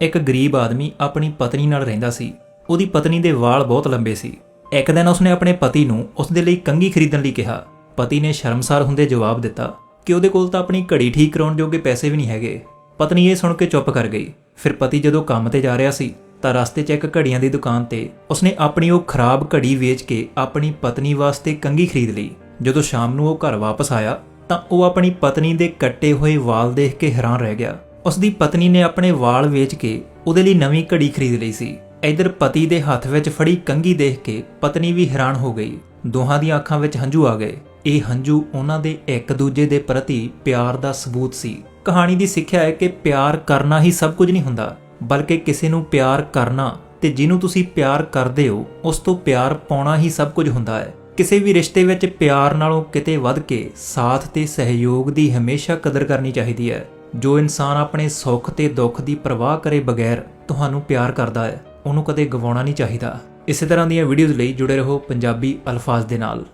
ਇੱਕ ਗਰੀਬ ਆਦਮੀ ਆਪਣੀ ਪਤਨੀ ਨਾਲ ਰਹਿੰਦਾ ਸੀ। ਉਹਦੀ ਪਤਨੀ ਦੇ ਵਾਲ ਬਹੁਤ ਲੰਬੇ ਸੀ। ਇੱਕ ਦਿਨ ਉਸਨੇ ਆਪਣੇ ਪਤੀ ਨੂੰ ਉਸਦੇ ਲਈ ਕੰਘੀ ਖਰੀਦਣ ਲਈ ਕਿਹਾ। ਪਤੀ ਨੇ ਸ਼ਰਮਸਾਰ ਹੁੰਦੇ ਜਵਾਬ ਦਿੱਤਾ ਕਿ ਉਹਦੇ ਕੋਲ ਤਾਂ ਆਪਣੀ ਘੜੀ ਠੀਕ ਕਰਾਉਣ ਜੋਗੇ ਪੈਸੇ ਵੀ ਨਹੀਂ ਹੈਗੇ। ਪਤਨੀ ਇਹ ਸੁਣ ਕੇ ਚੁੱਪ ਕਰ ਗਈ। ਫਿਰ ਪਤੀ ਜਦੋਂ ਕੰਮ ਤੇ ਜਾ ਰਿਹਾ ਸੀ ਤਾਂ ਰਸਤੇ 'ਚ ਇੱਕ ਘੜੀਆਂ ਦੀ ਦੁਕਾਨ ਤੇ ਉਸਨੇ ਆਪਣੀ ਉਹ ਖਰਾਬ ਘੜੀ ਵੇਚ ਕੇ ਆਪਣੀ ਪਤਨੀ ਵਾਸਤੇ ਕੰਘੀ ਖਰੀਦ ਲਈ। ਜਦੋਂ ਸ਼ਾਮ ਨੂੰ ਉਹ ਘਰ ਵਾਪਸ ਆਇਆ ਤਾਂ ਉਹ ਆਪਣੀ ਪਤਨੀ ਦੇ ਕੱਟੇ ਹੋਏ ਵਾਲ ਦੇਖ ਕੇ ਹੈਰਾਨ ਰਹਿ ਗਿਆ। ਉਸ ਦੀ ਪਤਨੀ ਨੇ ਆਪਣੇ ਵਾਲ ਵੇਚ ਕੇ ਉਹਦੇ ਲਈ ਨਵੀਂ ਘੜੀ ਖਰੀਦ ਲਈ ਸੀ। ਇਧਰ ਪਤੀ ਦੇ ਹੱਥ ਵਿੱਚ ਫੜੀ ਕੰਘੀ ਦੇਖ ਕੇ ਪਤਨੀ ਵੀ ਹੈਰਾਨ ਹੋ ਗਈ। ਦੋਹਾਂ ਦੀਆਂ ਅੱਖਾਂ ਵਿੱਚ ਹੰਝੂ ਆ ਗਏ। ਇਹ ਹੰਝੂ ਉਹਨਾਂ ਦੇ ਇੱਕ ਦੂਜੇ ਦੇ ਪ੍ਰਤੀ ਪਿਆਰ ਦਾ ਸਬੂਤ ਸੀ। ਕਹਾਣੀ ਦੀ ਸਿੱਖਿਆ ਹੈ ਕਿ ਪਿਆਰ ਕਰਨਾ ਹੀ ਸਭ ਕੁਝ ਨਹੀਂ ਹੁੰਦਾ, ਬਲਕਿ ਕਿਸੇ ਨੂੰ ਪਿਆਰ ਕਰਨਾ ਤੇ ਜਿਹਨੂੰ ਤੁਸੀਂ ਪਿਆਰ ਕਰਦੇ ਹੋ, ਉਸ ਤੋਂ ਪਿਆਰ ਪਾਉਣਾ ਹੀ ਸਭ ਕੁਝ ਹੁੰਦਾ ਹੈ। ਕਿਸੇ ਵੀ ਰਿਸ਼ਤੇ ਵਿੱਚ ਪਿਆਰ ਨਾਲੋਂ ਕਿਤੇ ਵੱਧ ਕੇ ਸਾਥ ਤੇ ਸਹਿਯੋਗ ਦੀ ਹਮੇਸ਼ਾ ਕਦਰ ਕਰਨੀ ਚਾਹੀਦੀ ਹੈ। ਜੋ ਇਨਸਾਨ ਆਪਣੇ ਸੁੱਖ ਤੇ ਦੁੱਖ ਦੀ ਪਰਵਾਹ ਕਰੇ ਬਗੈਰ ਤੁਹਾਨੂੰ ਪਿਆਰ ਕਰਦਾ ਹੈ, ਉਹਨੂੰ ਕਦੇ ਗਵਾਉਣਾ ਨਹੀਂ ਚਾਹੀਦਾ। ਇਸੇ ਤਰ੍ਹਾਂ ਦੀਆਂ ਵੀਡੀਓਜ਼ ਲਈ ਜੁੜੇ ਰਹੋ ਪੰਜਾਬੀ ਅਲਫਾਜ਼ ਦੇ ਨਾਲ।